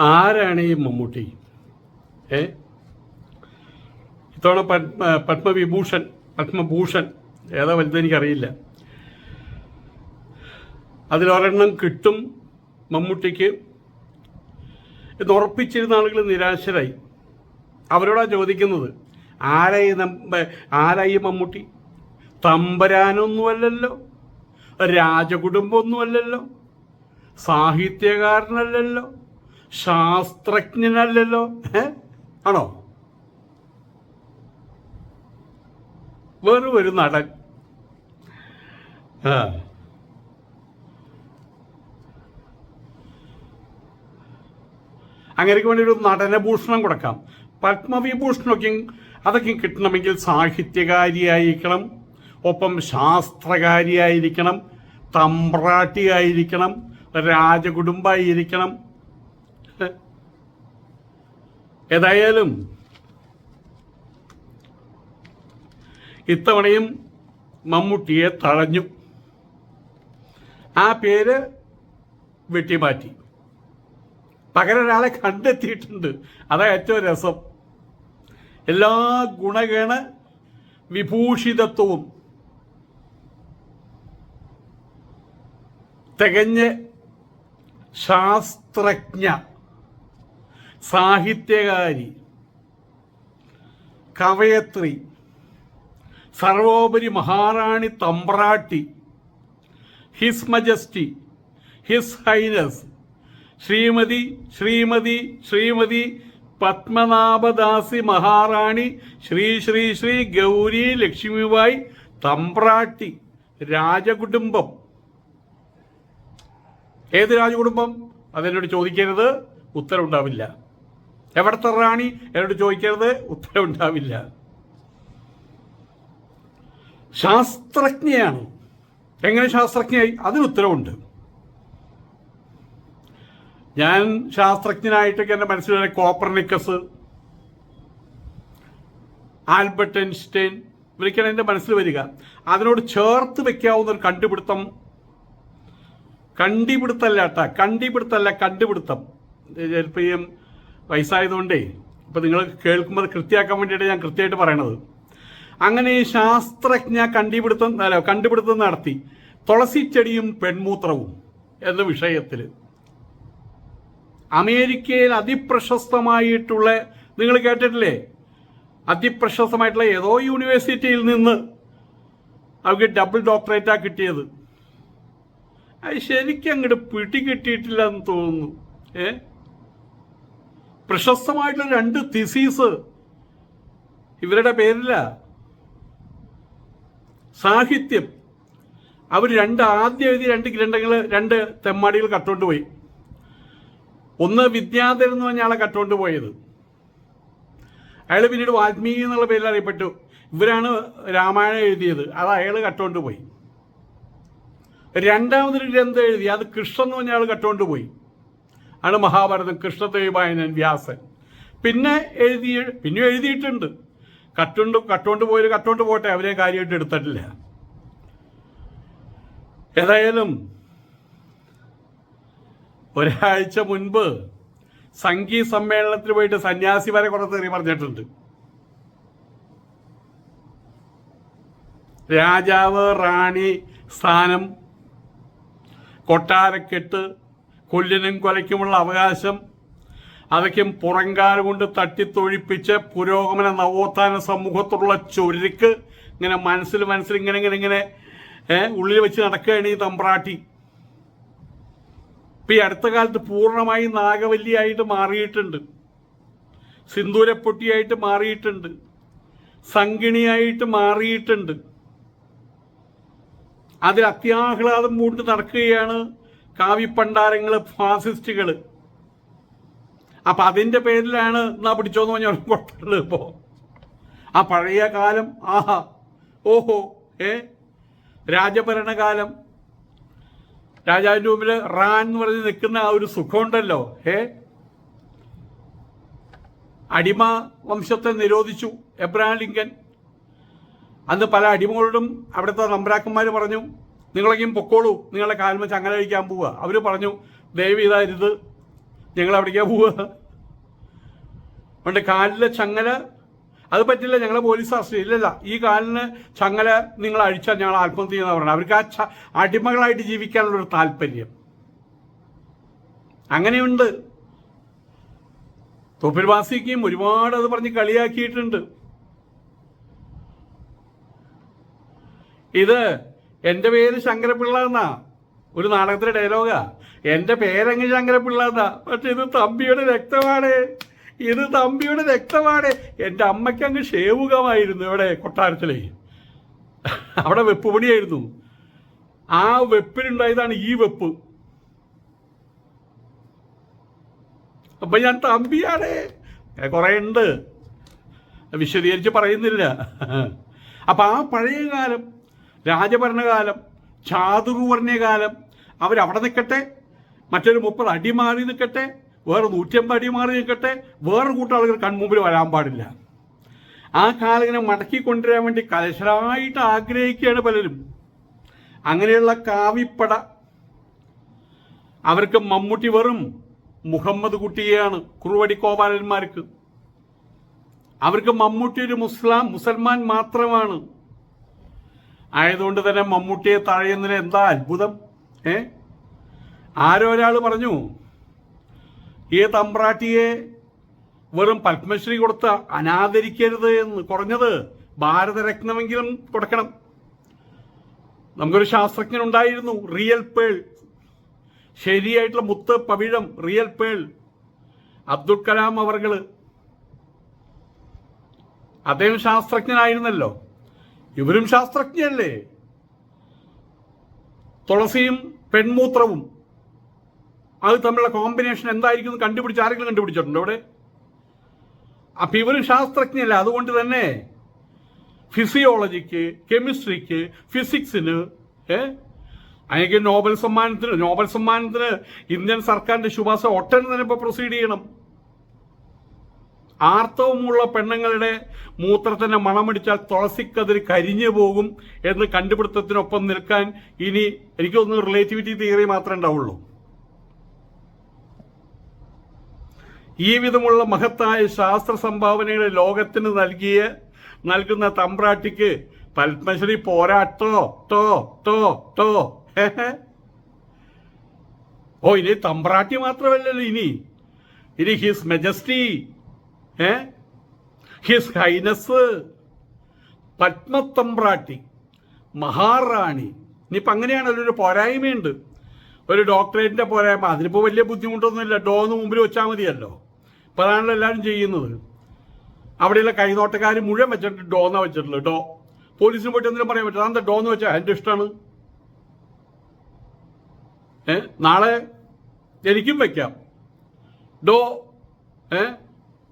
ആരാണ് ഈ മമ്മൂട്ടി? ഏ? ഇത്തവണ പത്മ പത്മവിഭൂഷൺ പത്മഭൂഷൺ ഏതാ വലുത് എനിക്കറിയില്ല. അതിലൊരെണ്ണം കിട്ടും മമ്മൂട്ടിക്ക്. എന്ന് ഉറപ്പിച്ചിരുന്ന ആളുകൾ നിരാശരായി. അവരോടാ ചോദിക്കുന്നത് ആരായി ആരായി മമ്മൂട്ടി? തമ്പരാനൊന്നുമല്ലല്ലോ രാജകുടുംബമൊന്നുമല്ലല്ലോ സാഹിത്യകാരനല്ലല്ലോ ശാസ്ത്രജ്ഞനല്ലല്ലോ. ആണോ? വെറും ഒരു നടൻ അങ്ങനെയൊക്കെ വേണ്ടി ഒരു നടനഭൂഷണം കൊടുക്കാം. പത്മവിഭൂഷണമൊക്കെ അതൊക്കെ കിട്ടണമെങ്കിൽ സാഹിത്യകാരിയായിരിക്കണം. ഒപ്പം ശാസ്ത്രകാരിയായിരിക്കണം. തമ്പ്രാട്ടിയായിരിക്കണം. രാജകുടുംബായിരിക്കണം. ഏതായാലും ഇത്തവണയും മമ്മൂട്ടിയെ തഴഞ്ഞു. ആ പേര് വെട്ടിമാറ്റി. പകരം ഒരാളെ കണ്ടെത്തിയിട്ടുണ്ട്. അതാ ഏറ്റവും രസം. എല്ലാ ഗുണഗണ വിഭൂഷിതത്വവും തികഞ്ഞ ശാസ്ത്രജ്ഞ സാഹിത്യകാരി കവയത്രി സർവോപരി മഹാറാണി തമ്പ്രാട്ടി his majesty his highness Shrimati Shrimati Shrimati Padmanabhadasi Maharani Shri Shri Shri Gauri Lakshmibai Thampuratti രാജകുടുംബം. ഏത് രാജകുടുംബം? അതെന്നോട് ചോദിക്കരുത് ഉത്തരവുണ്ടാവില്ല. എവിടത്തെ റാണി? എന്നോട് ചോദിക്കരുത്. ഉത്തരം ഉണ്ടാവില്ല. ശാസ്ത്രജ്ഞയാണ്. എങ്ങനെ ശാസ്ത്രജ്ഞയായി? അതിന് ഉത്തരവുണ്ട്. ഞാൻ ശാസ്ത്രജ്ഞനായിട്ടൊക്കെ എന്റെ മനസ്സിൽ കോപ്പർനിക്കസ് ആൽബർട്ട് ഐൻസ്റ്റൈൻ ഇവരൊക്കെയാണ് എന്റെ മനസ്സിൽ വരിക. അതിനോട് ചേർത്ത് വെക്കാവുന്ന ഒരു കണ്ടുപിടുത്തം കണ്ടുപിടുത്തല്ല കേട്ടാ കണ്ടുപിടുത്തല്ല കണ്ടുപിടുത്തം ചിലപ്പോൾ വയസ്സായതുകൊണ്ടേ ഇപ്പം നിങ്ങൾ കേൾക്കുമ്പോൾ കൃത്യമാക്കാൻ വേണ്ടിയിട്ട് ഞാൻ കൃത്യമായിട്ട് പറയണത്. അങ്ങനെ ശാസ്ത്രജ്ഞ കണ്ടുപിടുത്തം അല്ല കണ്ടുപിടുത്തം നടത്തി. തുളസി ചെടിയും പെൺമൂത്രവും എന്ന വിഷയത്തിൽ അമേരിക്കയിൽ അതിപ്രശസ്തമായിട്ടുള്ള നിങ്ങൾ കേട്ടിട്ടില്ലേ? അതിപ്രശസ്തമായിട്ടുള്ള ഏതോ യൂണിവേഴ്സിറ്റിയിൽ നിന്ന് അവർക്ക് ഡബിൾ ഡോക്ടറേറ്റാണ് കിട്ടിയത്. അത് ശരിക്കും അങ്ങോട്ട് പിടി കിട്ടിയിട്ടില്ല എന്ന് തോന്നുന്നു. ഏ? പ്രശസ്തമായിട്ടുള്ള രണ്ട് തിസീസ് ഇവരുടെ പേരില. സാഹിത്യം. അവർ രണ്ട് ആദ്യം എഴുതി രണ്ട് ഗ്രന്ഥങ്ങൾ രണ്ട് തെമ്മാടികൾ കട്ടുകൊണ്ട് പോയി. ഒന്ന് വിദ്യാധരൻ എന്ന് പറഞ്ഞ ആളെ കട്ടുകൊണ്ട് പോയത്. അയാൾ പിന്നീട് വാൽമീകി എന്നുള്ള പേരിൽ അറിയപ്പെട്ടു. ഇവരാണ് രാമായണം എഴുതിയത്. അത് അയാൾ കട്ടുകൊണ്ട് പോയി. രണ്ടാമതൊരു ഗ്രന്ഥം എഴുതി അത് കൃഷ്ണൻ എന്ന് പറഞ്ഞ ആൾ കട്ടുകൊണ്ട് പോയി. ആണ് മഹാഭാരതം കൃഷ്ണദേവായനൻ വ്യാസൻ. പിന്നെ എഴുതിയ പിന്നെ എഴുതിയിട്ടുണ്ട്. കട്ടുണ്ട് കട്ടുകൊണ്ട് പോയി കട്ടുകൊണ്ട് പോട്ടെ അവരെ കാര്യമായിട്ട് എടുത്തിട്ടില്ല. ഏതായാലും ഒരാഴ്ച മുൻപ് സംഗീ സമ്മേളനത്തിന് പോയിട്ട് സന്യാസി വരെ കുറച്ച് തെറി പറഞ്ഞിട്ടുണ്ട്. രാജാവ് റാണി സ്ഥാനം കൊട്ടാരക്കെട്ട് കൊല്ലിനും കൊലയ്ക്കുമുള്ള അവകാശം അതൊക്കെയും പുറങ്കാല കൊണ്ട് തട്ടിത്തൊഴിപ്പിച്ച് പുരോഗമന നവോത്ഥാന സമൂഹത്തോടുള്ള ചൊരുക്ക് ഇങ്ങനെ മനസ്സിൽ മനസ്സിൽ ഇങ്ങനെ ഇങ്ങനെ ഇങ്ങനെ ഉള്ളിൽ വെച്ച് നടക്കുകയാണ് ഈ തമ്പ്രാട്ടി. ഇപ്പൊ ഈ അടുത്ത കാലത്ത് പൂർണമായി നാഗവല്ലിയായിട്ട് മാറിയിട്ടുണ്ട്. സിന്ദൂരപ്പൊട്ടിയായിട്ട് മാറിയിട്ടുണ്ട്. സംഗിണിയായിട്ട് മാറിയിട്ടുണ്ട്. അതിൽ അത്യാഹ്ലാദം കൂട്ടി നടക്കുകയാണ് കാവിപ്പണ്ടാരങ്ങൾ ഫാസിസ്റ്റുകൾ അപ്പൊ അതിന്റെ പേരിലാണ് എന്നാ പിടിച്ചോന്ന് പറഞ്ഞാൽ കൊട്ടുള്ളത് ഇപ്പോ. ആ പഴയ കാലം ആഹാ ഓഹോ ഏ? രാജഭരണകാലം. രാജാവിന്റെ മുമ്പിൽ റാൻ എന്ന് പറഞ്ഞ് നിൽക്കുന്ന ആ ഒരു സുഖമുണ്ടല്ലോ ഏ? അടിമ വംശത്തെ നിരോധിച്ചു എബ്രഹാം ലിങ്കൻ. അന്ന് പല അടിമകളോടും അവിടുത്തെ നമ്പ്രാക്കന്മാർ പറഞ്ഞു നിങ്ങളെങ്കിലും പൊക്കോളൂ. നിങ്ങളുടെ കാൽമ ചങ്ങല കഴിക്കാൻ പോവുക. അവർ പറഞ്ഞു ദയവ് ചെയ്തായിരുത്. ഞങ്ങൾ അവിടേക്കാ പോവുക. അതുകൊണ്ട് കാലിലെ ചങ്ങല അത് പറ്റില്ല ഞങ്ങളെ പോലീസ് അറസ്റ്റ് ഇല്ലല്ല ഈ കാലിന് ചങ്ങല നിങ്ങൾ അഴിച്ചാൽ ഞങ്ങൾ ആത്മഹത്യ ചെയ്യുന്ന പറഞ്ഞത് അവർക്ക് ആ അടിമകളായിട്ട് ജീവിക്കാനുള്ള ഒരു താല്പര്യം. അങ്ങനെയുണ്ട്. തൊപ്പിൽവാസിക്കും ഒരുപാട് അത് പറഞ്ഞ് കളിയാക്കിയിട്ടുണ്ട്. ഇത് എന്റെ പേര് ശങ്കരപിള്ള എന്നാ? ഒരു നാടകത്തിലെ ഡയലോഗാ എന്റെ പേരങ്ങ് ശങ്കരപിള്ള എന്നാ? പക്ഷെ ഇത് തമ്പിയുടെ രക്തമാണ്. ഇത് തമ്പിയുടെ രക്തമാണ്. എന്റെ അമ്മയ്ക്ക് അങ്ങ് ഷേവുകമായിരുന്നു ഇവിടെ കൊട്ടാരത്തിലേ. അവിടെ വെപ്പ് പണിയായിരുന്നു ആ വെപ്പിനുണ്ടായതാണ് ഈ വെപ്പ്. അപ്പൊ ഞാൻ തമ്പിയാണ്. കുറെ ഉണ്ട്. വിശദീകരിച്ച് പറയുന്നില്ല. അപ്പൊ ആ പഴയ കാലം രാജഭരണകാലം ചാതുർവർണകാലം അവരവിടെ നിൽക്കട്ടെ മറ്റൊരു മുപ്പത് അടി മാറി നിൽക്കട്ടെ വേറെ നൂറ്റമ്പത് അടി മാറി നിൽക്കട്ടെ വേറെ കൂട്ടാളുകൾ കൺമുമ്പിൽ വരാൻ പാടില്ല. ആ കാലങ്ങനെ മടക്കി കൊണ്ടുവരാൻ വേണ്ടി കലശലായിട്ട് ആഗ്രഹിക്കുകയാണ് പലരും. അങ്ങനെയുള്ള കാവിപ്പട അവർക്ക് മമ്മൂട്ടി വെറും മുഹമ്മദ് കുട്ടിയെയാണ് കുറുവടി ഗോപാലന്മാർക്ക്. അവർക്ക് മമ്മൂട്ടി ഒരു മുസ്ലാം മുസൽമാൻ മാത്രമാണ്. ആയതുകൊണ്ട് തന്നെ മമ്മൂട്ടിയെ തഴയുന്നതിന് എന്താ അത്ഭുതം? ഏ? ആരോ ഒരാൾ പറഞ്ഞു ഈ തമ്പ്രാട്ടിയെ വെറും പത്മശ്രീ കൊടുത്ത് അനാദരിക്കരുത് എന്ന് കുറഞ്ഞത് ഭാരതരത്നമെങ്കിലും കൊടുക്കണം. നമുക്കൊരു ശാസ്ത്രജ്ഞൻ ഉണ്ടായിരുന്നു റിയൽ പേൾ. ശരിയായിട്ടുള്ള മുത്ത് പവിഴം റിയൽ പേൾ. അബ്ദുൽ കലാം അവർ അദ്ദേഹം ശാസ്ത്രജ്ഞനായിരുന്നല്ലോ. ഇവരും ശാസ്ത്രജ്ഞയല്ലേ? തുളസിയും പെൺമൂത്രവും. അത് തമ്മിലുള്ള കോമ്പിനേഷൻ എന്തായിരിക്കും കണ്ടുപിടിച്ച് ആരെങ്കിലും കണ്ടുപിടിച്ചിട്ടുണ്ടോ ഇവിടെ അപ്പൊ ഇവരും ശാസ്ത്രജ്ഞയല്ല? അതുകൊണ്ട് തന്നെ ഫിസിയോളജിക്ക് കെമിസ്ട്രിക്ക് ഫിസിക്സിന് ഏ? അതിനൊക്കെ നോബൽ സമ്മാനത്തിന് നോബൽ സമ്മാനത്തിന് ഇന്ത്യൻ സർക്കാരിന്റെ ശുപാർശ ഒട്ടൻ തന്നെ ഇപ്പൊ പ്രൊസീഡ് ചെയ്യണം. ആർത്തവമുള്ള പെണ്ണുങ്ങളുടെ മൂത്രത്തിന്റെ മണമടിച്ചാൽ തുളസിക്കതിർ കരിഞ്ഞു പോകും എന്ന് കണ്ടുപിടുത്തത്തിനൊപ്പം നിൽക്കാൻ ഇനി എനിക്കൊന്ന് റിലേറ്റിവിറ്റി തിയറി മാത്രമേ ഉണ്ടാവുള്ളൂ ഈ വിധമുള്ള മഹത്തായ ശാസ്ത്ര സംഭാവനകൾ ലോകത്തിന് നൽകിയ നൽകുന്ന തമ്പ്രാട്ടിക്ക് പത്മശ്രീ പോരാട്ടോ ടോ ടോ ടോ. ഓ ഇനി തമ്പ്രാട്ടി മാത്രമല്ലല്ലോ ഇനി ഇനി ഹിസ് മെജസ്റ്റി ഏ? ഹിസ് ഹൈനസ് പത്മത്തമ്പ്രാട്ടി മഹാറാണി. ഇനിയിപ്പോൾ അങ്ങനെയാണല്ലോ ഒരു പോരായ്മയുണ്ട്. ഒരു ഡോക്ടറേറ്റിന്റെ പോരായ്മ. അതിനിപ്പോൾ വലിയ ബുദ്ധിമുട്ടൊന്നുമില്ല. ഡോ എന്ന് മുമ്പിൽ വെച്ചാൽ മതിയല്ലോ. ഇപ്പം അതാണല്ലോ എല്ലാവരും ചെയ്യുന്നത്. അവിടെയുള്ള കൈനോട്ടക്കാർ മുഴുവൻ വെച്ചിട്ട് ഡോ എന്നാ വെച്ചിട്ടുള്ളത്? ഡോ. പോലീസിന് പോയിട്ട് എന്തെങ്കിലും പറയാൻ പറ്റില്ല അതെന്താ ഡോ എന്ന് വെച്ചാൽ എന്റെ ഇഷ്ടമാണ് ഏ? നാളെ എനിക്കും വെക്കാം. ഡോ. ഏ?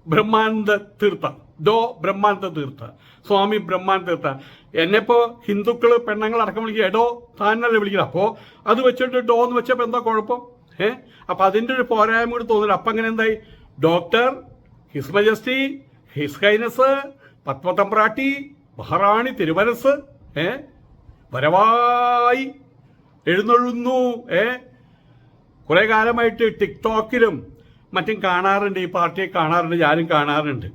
ബ്രഹ്മാനന്ദ തീർത്ഥ ദോ ബ്രഹ്മാനന്ദ തീർത്ഥ സ്വാമി ബ്രഹ്മാനന്ദ തീർത്ഥ എന്നെപ്പോ ഹിന്ദുക്കൾ പെണ്ണുങ്ങൾ അടക്കം വിളിക്കുക എടോ താനല്ലേ വിളിക്കുക അപ്പോ അത് വെച്ചിട്ട് ഡോ എന്ന് വെച്ചപ്പോ എന്താ കുഴപ്പം? ഏ? അപ്പൊ അതിന്റെ ഒരു പോരായ്മ കൂടി തോന്നില്ല. അപ്പൊ അങ്ങനെ എന്തായി? Doctor his majesty his highness പത്മതമ്പ്രാട്ടി മഹാറാണി തിരുവനസ് ഏ? വരവായി എഴുന്നള്ളുന്നു ഏ? കുറെ കാലമായിട്ട് ടിക്ടോക്കിലും മറ്റും കാണാറുണ്ട് ഈ പാർട്ടിയെ കാണാറുണ്ട് ഞാനും കാണാറുണ്ട്.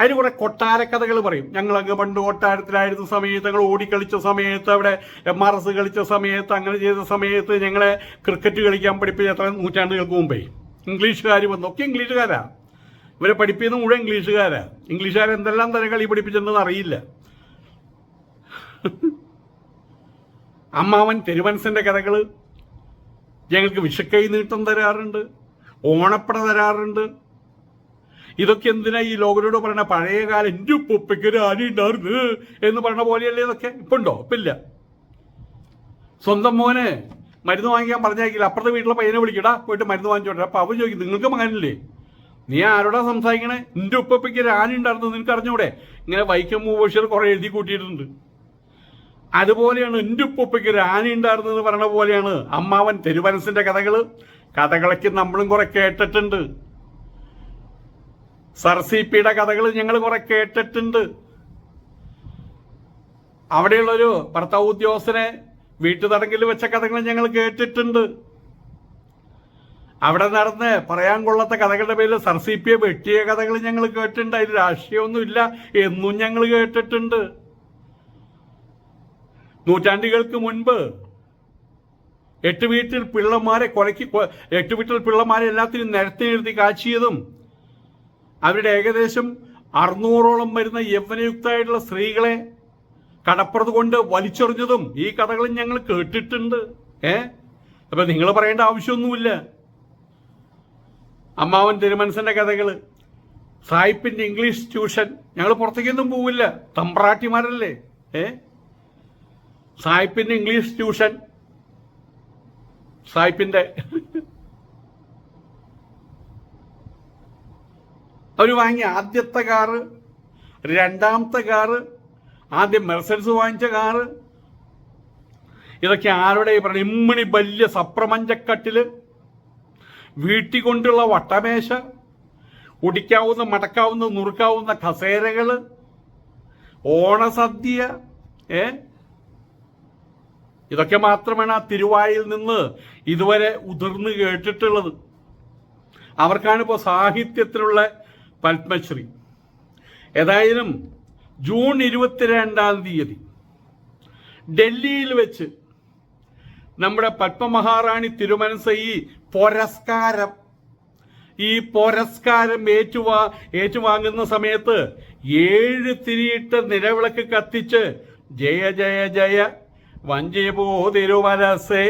അതിന് കുറെ കൊട്ടാരക്കഥകൾ പറയും. ഞങ്ങളങ്ങ് പണ്ട് കൊട്ടാരത്തിലായിരുന്ന സമയത്ത് ഞങ്ങൾ ഓടിക്കളിച്ച സമയത്ത് അവിടെ എം ആർ എസ് കളിച്ച സമയത്ത് അങ്ങനെ ചെയ്ത സമയത്ത് ഞങ്ങളെ ക്രിക്കറ്റ് കളിക്കാൻ പഠിപ്പിച്ച എത്ര നൂറ്റാണ്ടുകൾക്ക് മുമ്പേ. ഇംഗ്ലീഷുകാർ വന്നു. ഒക്കെ ഇംഗ്ലീഷുകാരാ. ഇവരെ പഠിപ്പിക്കുന്ന മുഴുവൻ ഇംഗ്ലീഷുകാരാ. ഇംഗ്ലീഷുകാർ എന്തെല്ലാം തന്നെ കളി പഠിപ്പിച്ചിട്ടുണ്ടെന്ന് അറിയില്ല. അമ്മാവൻ തിരുവനസിന്റെ കഥകൾ ഞങ്ങൾക്ക് വിഷക്കൈ നീട്ടം തരാറുണ്ട്. ഓണപ്പട തരാറുണ്ട്. ഇതൊക്കെ എന്തിനാ ഈ ലോകരോട് പറയണ? പഴയ കാലം എന്റെ ഉപ്പൊപ്പയ്ക്ക് ഒരു ആന ഉണ്ടായിരുന്നു എന്ന് പറഞ്ഞ പോലെയല്ലേ ഇതൊക്കെ? ഇപ്പൊ ഉണ്ടോ? ഇപ്പില്ല സ്വന്തം മോനെ മരുന്ന് വാങ്ങിക്കാൻ പറഞ്ഞേക്കില്ല. അപ്പുറത്തെ വീട്ടിലെ പയ്യനെ വിളിക്കടാ. പോയിട്ട് മരുന്ന് വാങ്ങിച്ചോട്ടെ. അപ്പൊ അവൻ ചോദിക്കും നിങ്ങൾക്ക് മകനില്ലേ? നീ ആരോടാ സംസാരിക്കണേ? നിന്റെ ഉപ്പയ്ക്ക് ഒരു ആന ഉണ്ടായിരുന്നു. നിനക്ക് അറിഞ്ഞൂടെ? ഇങ്ങനെ വൈക്കം മൂവോഷർ കുറെ എഴുതി കൂട്ടിയിട്ടുണ്ട്. അതുപോലെയാണ് എന്റെ ഉപ്പൊപ്പയ്ക്ക് ഒരു ആന ഉണ്ടായിരുന്നു എന്ന് പറഞ്ഞ പോലെയാണ്. അമ്മാവൻ തിരുവനസിന്റെ കഥകൾ കഥകളൊക്കെ നമ്മളും കുറെ കേട്ടിട്ടുണ്ട്. സർസിപ്പിയുടെ കഥകൾ ഞങ്ങൾ കുറെ കേട്ടിട്ടുണ്ട്. അവിടെയുള്ളൊരു ഭർത്താവ് ഉദ്യോഗസ്ഥനെ വീട്ടുതടങ്കിൽ വെച്ച കഥകൾ ഞങ്ങൾ കേട്ടിട്ടുണ്ട്. അവിടെ നടന്ന് പറയാൻ കൊള്ളാത്ത കഥകളുടെ പേരിൽ സർ വെട്ടിയ കഥകൾ ഞങ്ങൾ കേട്ടിട്ടുണ്ട്. അതിൽ രാഷ്ട്രീയമൊന്നുമില്ല എന്നും ഞങ്ങൾ കേട്ടിട്ടുണ്ട്. നൂറ്റാണ്ടുകൾക്ക് മുൻപ് എട്ട് വീട്ടിൽ പിള്ളമാരെ കൊലക്കി കൊ- എട്ട് വീട്ടിൽ പിള്ളമാരെ എല്ലാത്തിനും നിരത്തി നിർത്തി കാച്ചിയതും അവരുടെ ഏകദേശം അറുന്നൂറോളം വരുന്ന യൗവനയുക്തമായിട്ടുള്ള സ്ത്രീകളെ കടപ്പുറത്ത് കൊണ്ട് വലിച്ചെറിഞ്ഞതും ഈ കഥകളും ഞങ്ങൾ കേട്ടിട്ടുണ്ട്. ഏ? അപ്പൊ നിങ്ങൾ പറയേണ്ട ആവശ്യമൊന്നുമില്ല. അമ്മാവൻ തിരുമനസിന്റെ കഥകൾ. സായിപ്പിന്റെ ഇംഗ്ലീഷ് ട്യൂഷൻ. ഞങ്ങൾ പുറത്തേക്കൊന്നും പോവില്ല. തമ്പ്രാട്ടിമാരല്ലേ? ഏ? സായിപ്പിന്റെ ഇംഗ്ലീഷ് ട്യൂഷൻ. സായിപ്പിന്റെ. അവർ വാങ്ങിയ ആദ്യത്തെ കാറ് രണ്ടാമത്തെ കാറ് ആദ്യം മെർസൻസ് വാങ്ങിച്ച കാറ്. ഇതൊക്കെ ആരുടെ പറഞ്ഞ ഇമ്മണി വലിയ സപ്രമഞ്ചക്കട്ടിൽ വീട്ടി കൊണ്ടുള്ള വട്ടമേശ ഒടിക്കാവുന്ന മടക്കാവുന്ന നുറുക്കാവുന്ന കസേരകൾ ഓണസദ്യ ഏ? ഇതൊക്കെ മാത്രമാണ് ആ തിരുവായിൽ നിന്ന് ഇതുവരെ ഉതിർന്നു കേട്ടിട്ടുള്ളത്. അവർക്കാണ് ഇപ്പോൾ സാഹിത്യത്തിലുള്ള പത്മശ്രീ. ഏതായാലും ജൂൺ ഇരുപത്തിരണ്ടാം തീയതി ഡൽഹിയിൽ വെച്ച് നമ്മുടെ പത്മമഹാറാണി തിരുമനസ ഈ പുരസ്കാരം ഈ പുരസ്കാരം ഏറ്റുവാ ഏറ്റുവാങ്ങുന്ന സമയത്ത് ഏഴ് തിരിയിട്ട് നിലവിളക്ക് കത്തിച്ച് ജയ ജയ ജയ വഞ്ചിപോ തിരുമനസേ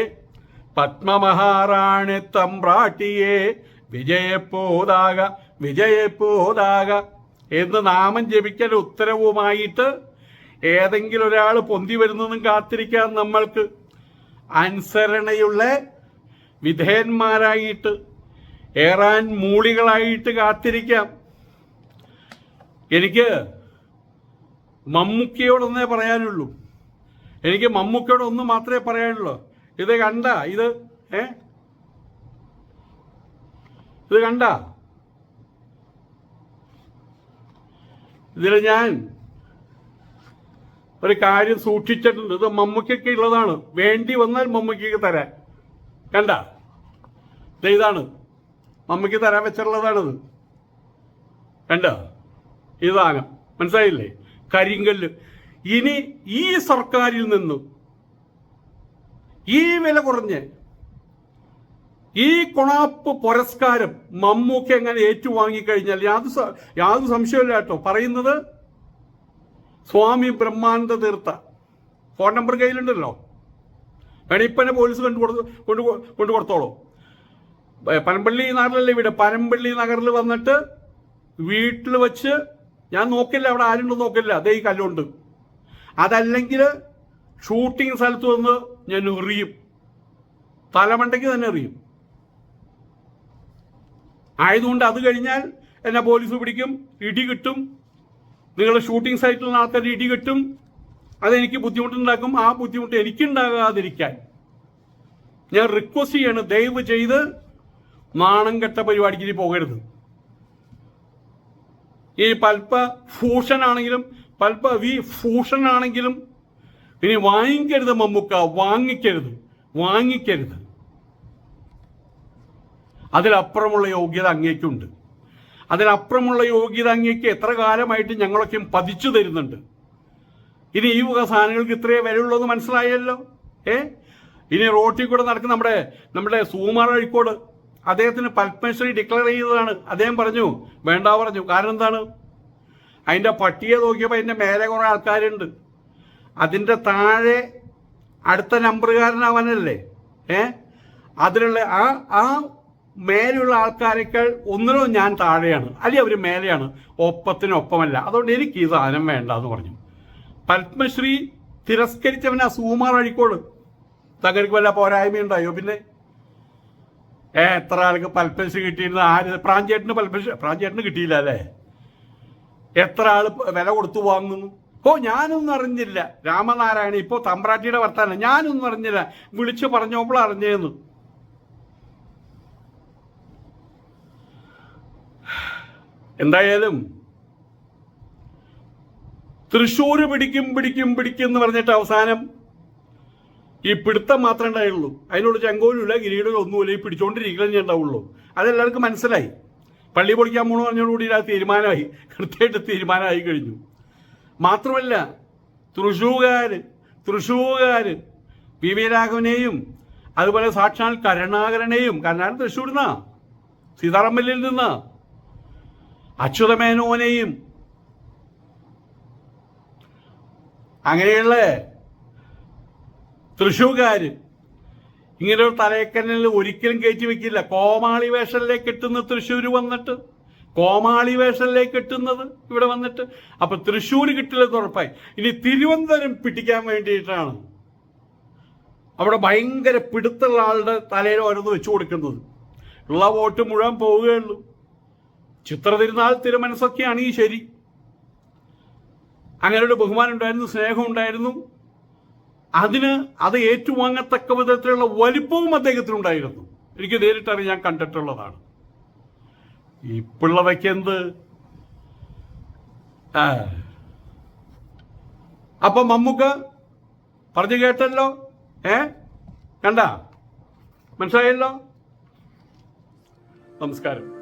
പത്മമഹാറാണി തമ്പ്രാട്ടിയെ വിജയപ്പോതാക വിജയപ്പോതാക എന്ന് നാമം ജപിക്കൽ ഉത്തരവുമായിട്ട് ഏതെങ്കിലും ഒരാൾ പൊന്തി വരുന്നതും കാത്തിരിക്കാൻ നമ്മൾക്ക് അനുസരണയുള്ള വിധേയന്മാരായിട്ട് ഏറാൻ മൂളികളായിട്ട് കാത്തിരിക്കാം. എനിക്ക് മമ്മൂക്കിയോടൊന്നേ പറയാനുള്ളൂ. എനിക്ക് മമ്മൂക്കയോട് ഒന്ന് മാത്രമേ പറയാനുള്ളൂ. ഇത് കണ്ട ഇത് ഏ? ഇത് കണ്ട. ഇതിൽ ഞാൻ ഒരു കാര്യം സൂക്ഷിച്ചിട്ടുണ്ട്. ഇത് മമ്മൂക്കൊക്കെ ഉള്ളതാണ്. വേണ്ടി വന്നാൽ മമ്മൂക്കൊക്കെ തരാൻ. കണ്ട? ഇതാണ്. മമ്മൂക്ക് തരാൻ വെച്ചിട്ടുള്ളതാണിത്. കണ്ട? ഇതാണ് മനസ്സിലായില്ലേ? കരിങ്കല്ല്. ഇനി ഈ സർക്കാരിൽ നിന്നും ഈ വില കുറഞ്ഞ് ഈ കൊണാപ്പ് പുരസ്കാരം മമ്മൂക്ക് എങ്ങനെ ഏറ്റുവാങ്ങിക്കഴിഞ്ഞാൽ യാതൊരു യാതൊരു സംശയമില്ല കേട്ടോ. പറയുന്നത് സ്വാമി ബ്രഹ്മാനന്ദ തീർത്ഥ. ഫോൺ നമ്പർ കയ്യിലുണ്ടല്ലോ. വേണിപ്പനെ പോലീസ് കൊണ്ടു കൊടുത്ത് കൊണ്ടു കൊണ്ടു കൊടുത്തോളൂ. പനമ്പള്ളി നഗറിലല്ലേ ഇവിടെ പനമ്പള്ളി നഗറിൽ വന്നിട്ട് വീട്ടിൽ വെച്ച് ഞാൻ നോക്കില്ല അവിടെ ആരുണ്ടോ നോക്കില്ല. അതേ ഈ കല്ലുണ്ട്. അതല്ലെങ്കിൽ ഷൂട്ടിംഗ് സ്ഥലത്ത് വന്ന് ഞാൻ എറിയും. തലമണ്ടയ്ക്ക് തന്നെ എറിയും. ആയതുകൊണ്ട് അത് കഴിഞ്ഞാൽ എന്നെ പോലീസ് പിടിക്കും ഇടി കിട്ടും. നിങ്ങൾ ഷൂട്ടിംഗ് സൈറ്റിൽ ആൾക്കാർ ഇടി കിട്ടും. അതെനിക്ക് ബുദ്ധിമുട്ടുണ്ടാക്കും. ആ ബുദ്ധിമുട്ട് എനിക്കുണ്ടാകാതിരിക്കാൻ ഞാൻ റിക്വസ്റ്റ് ചെയ്യാണ്. ദയവ് ചെയ്ത് നാണം കെട്ട പരിപാടിക്ക് ഇനി പോകരുത്. ഈ പൽപ്പ ഫൂഷൻ ആണെങ്കിലും പൽപ്പ ഫൂഷൻ ആണെങ്കിലും ഇനി വാങ്ങിക്കരുത് മമ്മൂക്ക വാങ്ങിക്കരുത് വാങ്ങിക്കരുത്. അതിലപ്പുറമുള്ള യോഗ്യത അങ്ങേക്കുണ്ട്. അതിലപ്പുറമുള്ള യോഗ്യത അങ്ങേക്ക് എത്ര കാലമായിട്ട് ഞങ്ങളൊക്കെ പതിച്ചു തരുന്നുണ്ട്. ഇനി ഈ വക സാധനങ്ങൾക്ക് ഇത്രയേ വിലയുള്ളൂ എന്ന് മനസ്സിലായല്ലോ? ഏ? ഇനി റോട്ടിൽ കൂടെ നടക്കുന്ന നമ്മുടെ നമ്മുടെ സുകുമാർ അഴിക്കോട് അദ്ദേഹത്തിന് പത്മശ്രീ ഡിക്ലെയർ ചെയ്തതാണ്. അദ്ദേഹം പറഞ്ഞു വേണ്ട പറഞ്ഞു. കാരണം എന്താണ്? അതിന്റെ പട്ടിക നോക്കിയപ്പോൾ അതിന്റെ മേലെ കുറേ ആൾക്കാരുണ്ട്. അതിന്റെ താഴെ അടുത്ത നമ്പറുകാരനാവാനല്ലേ? ഏ? അതിലുള്ള ആ ആ മേലെയുള്ള ആൾക്കാരെക്കാൾ ഒന്നിനും ഞാൻ താഴെയാണ്. അല്ലെങ്കിൽ അവർ മേലെയാണ്. ഒപ്പത്തിനൊപ്പമല്ല. അതുകൊണ്ട് എനിക്ക് ഈ സാധനം വേണ്ട എന്ന് പറഞ്ഞു. പത്മശ്രീ തിരസ്കരിച്ചവൻ ആ സുകുമാർ അഴിക്കോട് തകർക്ക് വല്ല പോരായ്മയുണ്ടായോ പിന്നെ? എത്ര ആൾക്ക് പത്മശ്രീ കിട്ടിയിരുന്ന ആര്? പ്രാഞ്ചേട്ടന് പത്മശ്രീ പ്രാഞ്ചേട്ടന് കിട്ടിയില്ല അല്ലേ? എത്ര ആൾ വില കൊടുത്തു വാങ്ങുന്നു? ഓ ഞാനൊന്നും അറിഞ്ഞില്ല. രാമനാരായണ ഇപ്പോ തമ്പ്രാട്ടിയുടെ വർത്താനം. ഞാനൊന്നും അറിഞ്ഞില്ല. വിളിച്ചു പറഞ്ഞപ്പോൾ അറിഞ്ഞിരുന്നു എന്തായാലും തൃശ്ശൂര് പിടിക്കും പിടിക്കും പിടിക്കും എന്ന് പറഞ്ഞിട്ട് അവസാനം ഈ പിടുത്തം മാത്രമേ ഉണ്ടായുള്ളൂ. അതിനോട് ചെങ്കോലുമില്ല കിരീടം ഒന്നുമില്ല. ഈ പിടിച്ചോണ്ടിരിക്കലേ ഉണ്ടാവുള്ളൂ. അതെല്ലാവർക്കും മനസ്സിലായി? പള്ളി പൊളിക്കാൻ പോണു പറഞ്ഞോടുകൂടി ആ തീരുമാനമായി. കൃത്യമായിട്ട് തീരുമാനമായി കഴിഞ്ഞു. മാത്രമല്ല തൃശൂകാര് തൃശൂകാര് പി വി രാഘവനെയും അതുപോലെ സാക്ഷാൽ കരുണാകരനെയും കരുണാകരൻ തൃശ്ശൂർ നിന്നാ സീതാറാമല്ലിൽ നിന്ന് അച്യുതമേനോനെയും അങ്ങനെയുള്ള തൃശൂർക്കാര് ഇങ്ങനെ ഒരു തലയക്കനിൽ ഒരിക്കലും കയറ്റി വെക്കില്ല. കോമാളി വേഷനിലേക്ക് എത്തുന്ന തൃശ്ശൂർ വന്നിട്ട് കോമാളി വേഷനിലേക്ക് എത്തുന്നത് ഇവിടെ വന്നിട്ട്. അപ്പൊ തൃശ്ശൂർ കിട്ടില്ലെന്ന് ഉറപ്പായി. ഇനി തിരുവനന്തപുരം പിടിക്കാൻ വേണ്ടിയിട്ടാണ് അവിടെ ഭയങ്കര പിടുത്തുള്ള ആളുടെ തലയിൽ ഓരോന്ന് വെച്ചു കൊടുക്കുന്നത്. ഉള്ള വോട്ട് മുഴുവൻ പോവുകയുള്ളൂ. ചിത്ര തിരുനാൾ തിരുമനസൊക്കെയാണ് ഈ ശരി. അങ്ങനെ ഒരു ബഹുമാനം ഉണ്ടായിരുന്നു സ്നേഹം ഉണ്ടായിരുന്നു. അതിന് അത് ഏറ്റുവാങ്ങത്തക്ക വിധത്തിലുള്ള വലിപ്പവും അദ്ദേഹത്തിനുണ്ടായിരുന്നു. എനിക്ക് നേരിട്ടാണ് ഞാൻ കണ്ടിട്ടുള്ളതാണ്. ഈ പിള്ളവയ്ക്ക് എന്ത്. അപ്പൊ മമ്മൂക്ക പറഞ്ഞു കേട്ടല്ലോ? ഏ? കണ്ട? മനസ്സിലായല്ലോ? നമസ്കാരം.